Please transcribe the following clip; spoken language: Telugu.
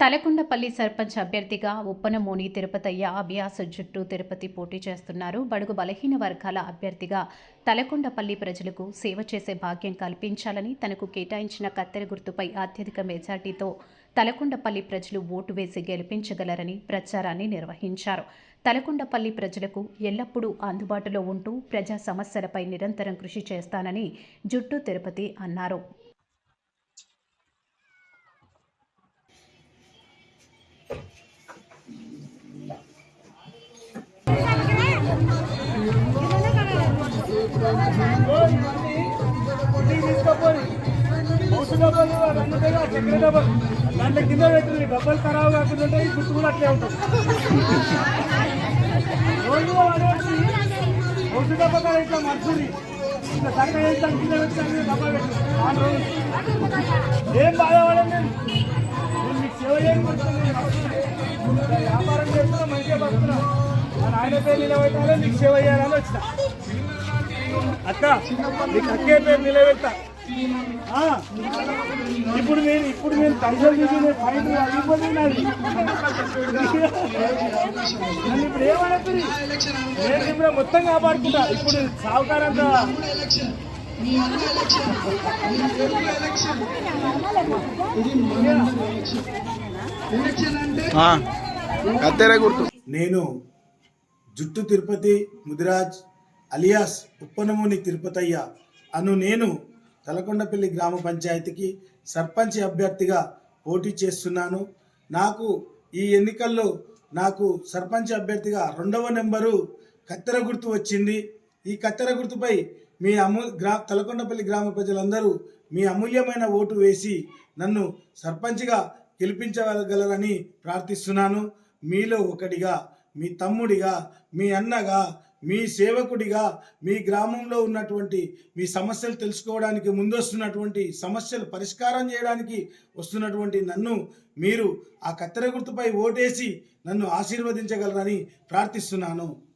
తలకొండపల్లి సర్పంచ్ అభ్యర్థిగా ఉప్పనమోని తిరుపతయ్య అభ్యాస జుట్టు తిరుపతి పోటీ చేస్తున్నారు. బడుగు బలహీన వర్గాల అభ్యర్థిగా తలకొండపల్లి ప్రజలకు సేవ చేసే భాగ్యం కల్పించాలని తనకు కేటాయించిన కత్తెర గుర్తుపై అత్యధిక మెజార్టీతో తలకొండపల్లి ప్రజలు ఓటు వేసి గెలిపించగలరని ప్రచారాన్ని నిర్వహించారు. తలకొండపల్లి ప్రజలకు ఎల్లప్పుడూ అందుబాటులో ఉంటూ ప్రజా సమస్యలపై నిరంతరం కృషి చేస్తానని జుట్టు తిరుపతి అన్నారు. దాంట్లో కింద పెట్టింది డబ్బులు ఖరాబ్ కాకుండా ఉంటాయి గుర్తు కూడా అట్లే ఉంటుంది. రోజు వాడేసి ఔషధ డబ్బా కాడ ఇట్లా మర్చుని ఇట్లా చక్క వేస్తాం కింద పెట్టాను డబ్బా పెట్టి ఆ రోజు. ఏం బాధపడండి నేను? మీకు సేవ చేయకపోతున్నాను వ్యాపారం చేస్తున్నా మంచిగా బతుకున్నా. ఆయన పేరు నిలబెట్టాలో మీకు సేవ చేయాలని వచ్చిన. అక్క నీకు అక్కే పేరు నిలబెడతా ఆ, ఇప్పుడు నేను ఇప్పుడు నేను పైసలు తీసుకునే ఫైన్ అయిపోతుంది నాది. నన్ను ఇప్పుడు ఏమడుతుంది? నేను ఇప్పుడు మొత్తం కాపాడుకుంటా. ఇప్పుడు సావుకారంతా. నేను జుట్టు తిరుపతి ముదిరాజ్ అలియాస్ ఉప్పనముని తిరుపతయ్య అను నేను తలకొండపల్లి గ్రామ పంచాయతీకి సర్పంచ్ అభ్యర్థిగా పోటీ చేస్తున్నాను. నాకు ఈ ఎన్నికల్లో నాకు సర్పంచ్ అభ్యర్థిగా రెండవ నెంబరు కత్తెర గుర్తు వచ్చింది. ఈ కత్తెర గుర్తుపై మీ అమూ గ్రా తలకొండపల్లి గ్రామ ప్రజలందరూ మీ అమూల్యమైన ఓటు వేసి నన్ను సర్పంచ్గా గెలిపించగలరని ప్రార్థిస్తున్నాను. మీలో ఒకటిగా మీ తమ్ముడిగా మీ అన్నగా మీ సేవకుడిగా మీ గ్రామంలో ఉన్నటువంటి మీ సమస్యలు తెలుసుకోవడానికి ముందొస్తున్నటువంటి సమస్యలు పరిష్కారం చేయడానికి వస్తున్నటువంటి నన్ను మీరు ఆ కత్తెర గుర్తుపై ఓటేసి నన్ను ఆశీర్వదించగలరని ప్రార్థిస్తున్నాను.